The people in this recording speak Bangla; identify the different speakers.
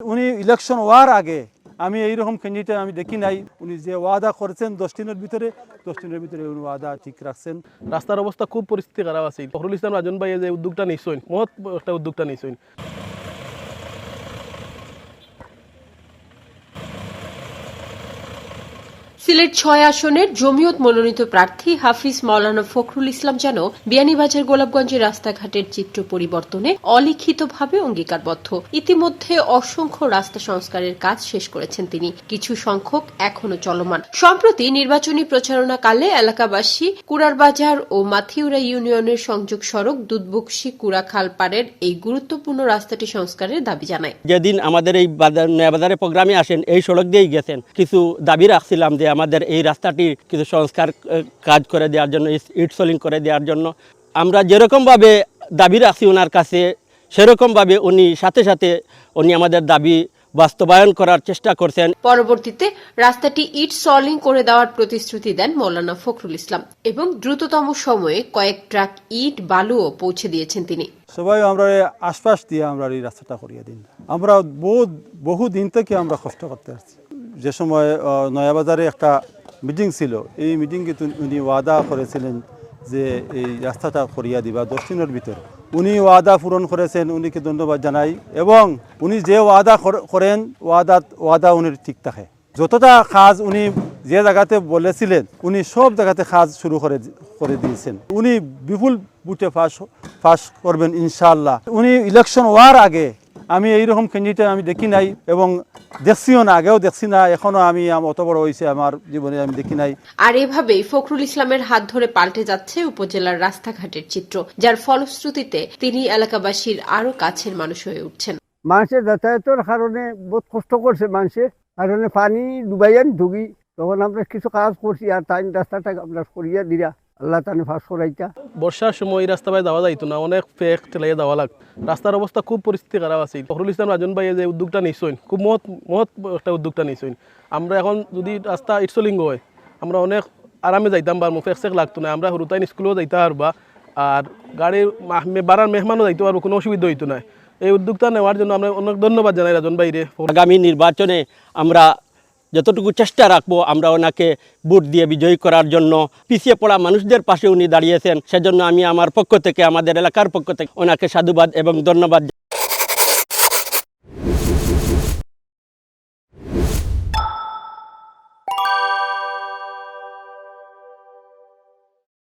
Speaker 1: উনি ইলেকশন হওয়ার আগে আমি এইরকম ক্যান্ডিডেট আমি দেখি নাই। উনি যে ওয়াদা করেছেন, দশ দিনের ভিতরে, দশ দিনের ভিতরে উনি ওয়াদা ঠিক রাখছেন।
Speaker 2: রাস্তার অবস্থা খুব পরিস্থিতি খারাপ আছে। ফখরুল ইসলাম রাজন ভাই যে উদ্যোগটা নিশ্চয় মহৎ একটা উদ্যোগটা নিশ্চয়
Speaker 3: সিলেট ছয় আসনের জমিয়ত মনোনীত প্রার্থী হাফিজ মাওলানা ফখরুল ইসলাম যেন বিয়ানীবাজার গোলাপগঞ্জের রাস্তাঘাটের চিত্র পরিবর্তনে অলিখিতভাবে অঙ্গীকারবদ্ধ। ইতিমধ্যে অসংখ্য রাস্তা সংস্কারের কাজ শেষ করেছেন তিনি। কিছু সংখ্যক এখনও চলমান। সম্প্রতি নির্বাচনী প্রচারণাকালে এলাকাবাসী কুড়ারবাজার ও মাথিউরা ইউনিয়নের সংযোগ সড়ক দুধবুকশি কুড়াখাল পাড়ের এই গুরুত্বপূর্ণ রাস্তাটি সংস্কারের দাবি জানায়।
Speaker 4: যেদিন আমাদের এই বাজার প্রোগ্রামে আসেন, এই সড়ক দিয়েই গেছেন। কিছু দাবি রাখছিলাম যে আমাদের এই রাস্তাটি কিছু সংস্কার কাজ করে দেওয়ার জন্য ইট সোলিং করে দেওয়ার জন্য। আমরা যেরকমভাবে দাবি রাখছি ওনার কাছে সেরকমভাবে উনি সাথে সাথে উনি আমাদের দাবি বাস্তবায়ন করার চেষ্টা করছেন।
Speaker 3: পরবর্তীতে রাস্তাটি ইট সলিং করে দেওয়ার প্রতিশ্রুতি দেন মৌলানা ফখরুল ইসলাম এবং দ্রুততম সময়ে কয়েক ট্রাক ইট বালুও পৌঁছে দিয়েছেন তিনি।
Speaker 1: সবাই আমরা আশপাশ দিয়ে আমরা এই রাস্তাটা করিয়ে দিন। আমরা বহু বহু দিন থেকে আমরা কষ্ট করতে আসছি। যে সময় নয়াবাজারে একটা মিটিং ছিল। এই মিটিংয়ে উনি ওয়াদা করেছিলেন যে এই রাস্তাটা করিয়া দিবা, দশ দিনের ভিতরে। উনি ওয়াদা পূরণ করেছেন, উনিকে ধন্যবাদ জানাই। এবং উনি যে ওয়াদা কর- করেন, ওয়াদা ওয়াদা উনি ঠিক থাকে। যতটা কাজ উনি যে জায়গাতে বলেছিলেন, উনি সব জায়গাতে কাজ শুরু করে করে দিয়েছেন। উনি বিপুল বুটে পাস পাস করবেন ইনশাল্লাহ উনি ইলেকশন হওয়ার আগে আমি এইরকম ক্যান্ডিডেট আমি দেখি নাই এবং দেখছিও না আগেও দেখছি না এখনও আমি অত বড় হয়েছে আমার জীবনে আমি দেখি নাই।
Speaker 3: আর এভাবেই ফখরুল ইসলামের হাত ধরে পাল্টে যাচ্ছে উপজেলার রাস্তাঘাটের চিত্র যার ফলশ্রুতিতে তিনি এলাকাবাসীর আরও কাছের মানুষ হয়ে উঠছেন।
Speaker 5: মানুষের যাতায়াতের কারণে বহুত কষ্ট করছে মানুষে কারণে পানি ডুবাইয়ান ঢুকি তখন আমরা কিছু কাজ করছি আর তাই রাস্তাটা আমরা করিয়া দিরা আল্লাহ তানি ফাঁস করাইতা।
Speaker 2: বর্ষার সময় এই রাস্তা ভাই যাওয়া যাইতো না অনেক ফেক ঠেলাইয়া যাওয়া লাগ রাস্তার অবস্থা খুব পরিস্থিতি খারাপ আছে। ফখরুল ইসলাম রাজন ভাই যে উদ্যোগটা নিশ্চয় খুব মহৎ মহৎ একটা উদ্যোগটা নিশ্চয় আমরা এখন যদি রাস্তা ইটসলিঙ্গ হয় আমরা অনেক আরামে যাইতাম বা ফেক সেক লাগতো না আমরা হুরুতাইন স্কুলেও যাইতে পারবা আর গাড়ির মা- বাড়ার মেহমানও যাইতে পারব কোনো অসুবিধা হইতো না। এই উদ্যোগটা নেওয়ার জন্য আমরা অনেক ধন্যবাদ জানাই রাজন ভাইরে।
Speaker 4: আগামী নির্বাচনে আমরা যতটুকু চেষ্টা রাখব, আমরা ওনাকে ভোট দিয়ে বিজয়ী করার জন্য। পিছিয়ে পড়া মানুষদের পাশে উনি দাঁড়িয়েছেন, সেজন্য আমি আমার পক্ষ থেকে, আমাদের এলাকার পক্ষ থেকে ওনাকে সাধুবাদ এবং ধন্যবাদ